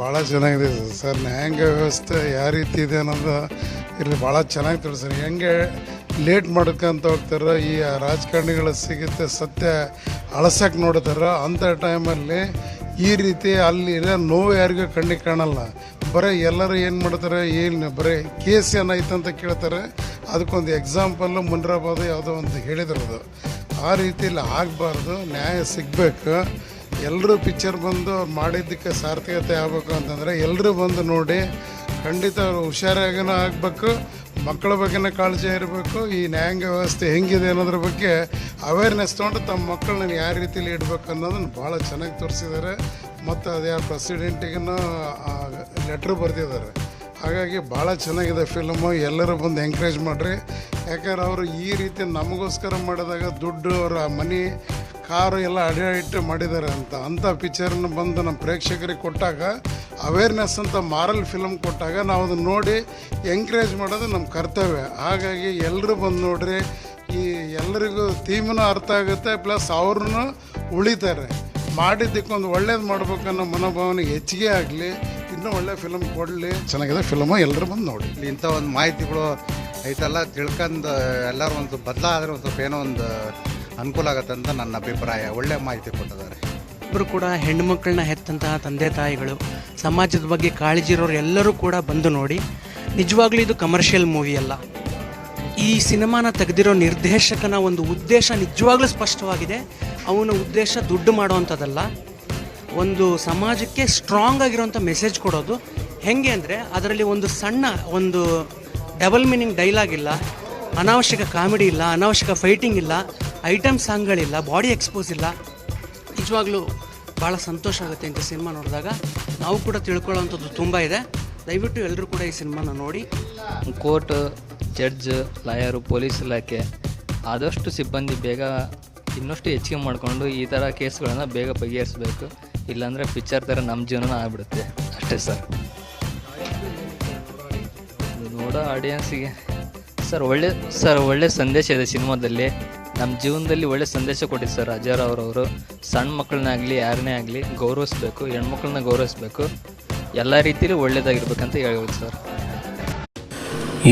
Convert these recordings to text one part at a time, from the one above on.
ಭಾಳ ಚೆನ್ನಾಗಿದೆ ಸರ್. ನ್ಯಾಯಾಂಗ ವ್ಯವಸ್ಥೆ ಯಾವ ರೀತಿ ಇದೆ ಅನ್ನೋದು ಇಲ್ಲಿ ಭಾಳ ಚೆನ್ನಾಗಿ ತಿಳಿಸ್ತಾರೆ ಹೆಂಗೆ ಲೇಟ್ ಮಾಡ್ಕೊಂತ ಹೋಗ್ತಾರೆ, ಈ ರಾಜಕಾರಣಿಗಳ ಸಿಗುತ್ತೆ ಸತ್ಯ ಅಳಸಕ್ಕೆ ನೋಡ್ತಾರೆ. ಅಂಥ ಟೈಮಲ್ಲಿ ಈ ರೀತಿ ಅಲ್ಲಿ ನೋವು ಯಾರಿಗೂ ಕಣ್ಣಿಗೆ ಕಾಣಲ್ಲ. ಬರೀ ಎಲ್ಲರೂ ಏನು ಮಾಡ್ತಾರೆ, ಏನು ಬರೀ ಕೇಸ್ ಏನಾಯ್ತು ಅಂತ ಕೇಳ್ತಾರೆ. ಅದಕ್ಕೊಂದು ಎಕ್ಸಾಂಪಲ್ಲು ಮುನ್ರಾಬಾದ್ ಯಾವುದೋ ಒಂದು ಹೇಳಿದ್ರು ಅದು. ಆ ರೀತಿಯಲ್ಲಿ ಆಗಬಾರ್ದು, ನ್ಯಾಯ ಸಿಗಬೇಕು. ಎಲ್ಲರೂ ಪಿಕ್ಚರ್ ಬಂದು ಮಾಡಿದ್ದಕ್ಕೆ ಸಾರ್ಥಕತೆ ಆಗಬೇಕು ಅಂತಂದರೆ ಎಲ್ಲರೂ ಬಂದು ನೋಡಿ ಖಂಡಿತ ಅವ್ರು ಹುಷಾರಾಗನ ಆಗಬೇಕು. ಮಕ್ಕಳ ಬಗ್ಗೆನೇ ಕಾಳಜಿ ಇರಬೇಕು, ಈ ನ್ಯಾಯಾಂಗ ವ್ಯವಸ್ಥೆ ಹೆಂಗಿದೆ ಅನ್ನೋದ್ರ ಬಗ್ಗೆ ಅವೇರ್ನೆಸ್ ತೊಗೊಂಡು ತಮ್ಮ ಮಕ್ಕಳನ್ನ ಯಾವ ರೀತಿಲಿ ಇಡಬೇಕು ಅನ್ನೋದನ್ನು ಭಾಳ ಚೆನ್ನಾಗಿ ತೋರಿಸಿದ್ದಾರೆ ಮತ್ತು ಅದ್ಯಾವ ಪ್ರೆಸಿಡೆಂಟಿಗೂ ಲೆಟ್ರ್ ಬರೆದಿದ್ದಾರೆ ಹಾಗಾಗಿ ಭಾಳ ಚೆನ್ನಾಗಿದೆ ಫಿಲಮು ಎಲ್ಲರೂ ಬಂದು ಎಂಕರೇಜ್ ಮಾಡಿರಿ. ಯಾಕಂದ್ರೆ ಅವರು ಈ ರೀತಿ ನಮಗೋಸ್ಕರ ಮಾಡಿದಾಗ ದುಡ್ಡು, ಅವರ ಮನಿ ಕಾರು ಎಲ್ಲ ಅಡೆ ಇಟ್ಟು ಮಾಡಿದ್ದಾರೆ ಅಂತ ಅಂಥ ಪಿಕ್ಚರ್ನ ಬಂದು ನಮ್ಮ ಪ್ರೇಕ್ಷಕರಿಗೆ ಕೊಟ್ಟಾಗ ಅವೇರ್ನೆಸ್ ಅಂತ ಮಾರಲ್ ಫಿಲಮ್ ಕೊಟ್ಟಾಗ ನಾವು ಅದನ್ನು ನೋಡಿ ಎಂಕರೇಜ್ ಮಾಡೋದು ನಮ್ಮ ಕರ್ತವ್ಯ. ಹಾಗಾಗಿ ಎಲ್ಲರೂ ಬಂದು ನೋಡ್ರಿ, ಈ ಎಲ್ಲರಿಗೂ ಥೀಮ್ನು ಅರ್ಥ ಆಗುತ್ತೆ ಪ್ಲಸ್ ಅವ್ರನ್ನೂ ಉಳಿತಾರೆ. ಮಾಡಿದ್ದಕ್ಕೊಂದು ಒಳ್ಳೇದು ಮಾಡ್ಬೇಕನ್ನೋ ಮನೋಭಾವನೆ ಹೆಚ್ಚಿಗೆ ಆಗಲಿ, ಇನ್ನೂ ಒಳ್ಳೆ ಫಿಲಮ್ ಕೊಡಲಿ, ಚೆನ್ನಾಗಿದೆ ಫಿಲಮು ಎಲ್ಲರೂ ಬಂದು ನೋಡಿ. ಇಂಥ ಒಂದು ಮಾಹಿತಿಗಳು ಐತೆಲ್ಲ, ತಿಳ್ಕೊಂಡು ಎಲ್ಲರೂ ಒಂದು ಬದಲಾದ್ರೆ ಒಂದು ಸ್ವಲ್ಪ ಏನೋ ಒಂದು ಅನುಕೂಲ ಆಗುತ್ತೆ ಅಂತ ನನ್ನ ಅಭಿಪ್ರಾಯ. ಒಳ್ಳೆ ಮಾಹಿತಿ ಕೊಟ್ಟಿದ್ದಾರೆ. ಇಬ್ಬರು ಕೂಡ ಹೆಣ್ಣುಮಕ್ಕಳನ್ನ ಹೆತ್ತಂತಹ ತಂದೆ ತಾಯಿಗಳು, ಸಮಾಜದ ಬಗ್ಗೆ ಕಾಳಜಿ ಇರೋರು ಎಲ್ಲರೂ ಕೂಡ ಬಂದು ನೋಡಿ, ನಿಜವಾಗ್ಲೂ ಇದು ಕಮರ್ಷಿಯಲ್ ಮೂವಿ ಅಲ್ಲ. ಈ ಸಿನಿಮಾನ ತೆಗೆದಿರೋ ನಿರ್ದೇಶಕನ ಒಂದು ಉದ್ದೇಶ ನಿಜವಾಗ್ಲೂ ಸ್ಪಷ್ಟವಾಗಿದೆ. ಅವನ ಉದ್ದೇಶ ದುಡ್ಡು ಮಾಡೋವಂಥದ್ದಲ್ಲ. ಒಂದು ಸಮಾಜಕ್ಕೆ ಸ್ಟ್ರಾಂಗ್ ಆಗಿರೋಂಥ ಮೆಸೇಜ್ ಕೊಡೋದು. ಹೆಂಗೆ ಅಂದರೆ, ಅದರಲ್ಲಿ ಒಂದು ಸಣ್ಣ, ಒಂದು ಡಬಲ್ ಮೀನಿಂಗ್ ಡೈಲಾಗ್ ಇಲ್ಲ. ಅನಾವಶ್ಯಕ ಕಾಮಿಡಿ ಇಲ್ಲ, ಅನಾವಶ್ಯಕ ಫೈಟಿಂಗ್ ಇಲ್ಲ ಐಟಮ್ ಸಾಂಗ್ಗಳಿಲ್ಲ ಬಾಡಿ ಎಕ್ಸ್ಪೋಸ್ ಇಲ್ಲ. ನಿಜವಾಗ್ಲೂ ಭಾಳ ಸಂತೋಷ ಆಗುತ್ತೆ ಅಂತ ಸಿನಿಮಾ ನೋಡಿದಾಗ. ನಾವು ಕೂಡ ತಿಳ್ಕೊಳ್ಳೋವಂಥದ್ದು ತುಂಬ ಇದೆ. ದಯವಿಟ್ಟು ಎಲ್ಲರೂ ಕೂಡ ಈ ಸಿನಿಮಾನ ನೋಡಿ. ಕೋರ್ಟ್ ಜಡ್ಜ್ ಲಾಯರು ಪೊಲೀಸ್ ಇಲಾಖೆ ಆದಷ್ಟು ಸಿಬ್ಬಂದಿ ಬೇಗ ಇನ್ನಷ್ಟು ಹೆಚ್ಚಿಗೆ ಮಾಡಿಕೊಂಡು ಈ ಥರ ಕೇಸ್ಗಳನ್ನು ಬೇಗ ಬಗೆಹರಿಸಬೇಕು. ಇಲ್ಲಾಂದರೆ ಪಿಕ್ಚರ್ ಥರ ನಮ್ಮ ಜೀವನ ಆಗ್ಬಿಡುತ್ತೆ. ಅಷ್ಟೇ ಸರ್. ನೋಡೋ ಆಡಿಯನ್ಸಿಗೆ ಸರ್, ಒಳ್ಳೆ ಸರ್, ಒಳ್ಳೆ ಸಂದೇಶ ಇದೆ ಸಿನಿಮಾದಲ್ಲಿ. ನಮ್ಮ ಜೀವನದಲ್ಲಿ ಒಳ್ಳೆ ಸಂದೇಶ ಕೊಟ್ಟಿದ್ದು ಸರ್ ಅಜಯ್ ಅವರು ಸಣ್ಣ ಮಕ್ಕಳನ್ನಾಗಲಿ ಯಾರನ್ನೇ ಆಗಲಿ ಗೌರವಿಸ್ಬೇಕು, ಹೆಣ್ಮಕ್ಳನ್ನ ಗೌರವಿಸ್ಬೇಕು. ಎಲ್ಲ ರೀತಿಯಲ್ಲೂ ಒಳ್ಳೇದಾಗಿರ್ಬೇಕಂತ ಹೇಳ್ಬೋದು ಸರ್.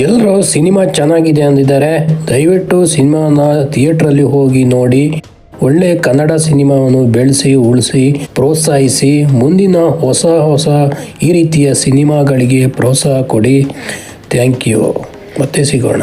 ಎಲ್ಲರೂ ಸಿನಿಮಾ ಚೆನ್ನಾಗಿದೆ ಅಂದಿದ್ದಾರೆ. ದಯವಿಟ್ಟು ಸಿನಿಮಾನ ಥಿಯೇಟ್ರಲ್ಲಿ ಹೋಗಿ ನೋಡಿ. ಒಳ್ಳೆ ಕನ್ನಡ ಸಿನಿಮಾವನ್ನು ಬೆಳೆಸಿ, ಉಳಿಸಿ, ಪ್ರೋತ್ಸಾಹಿಸಿ, ಮುಂದಿನ ಹೊಸ ಹೊಸ ಈ ರೀತಿಯ ಸಿನಿಮಾಗಳಿಗೆ ಪ್ರೋತ್ಸಾಹ ಕೊಡಿ. Thank you. ಮತ್ತೆ ಸಿಗೋಣ.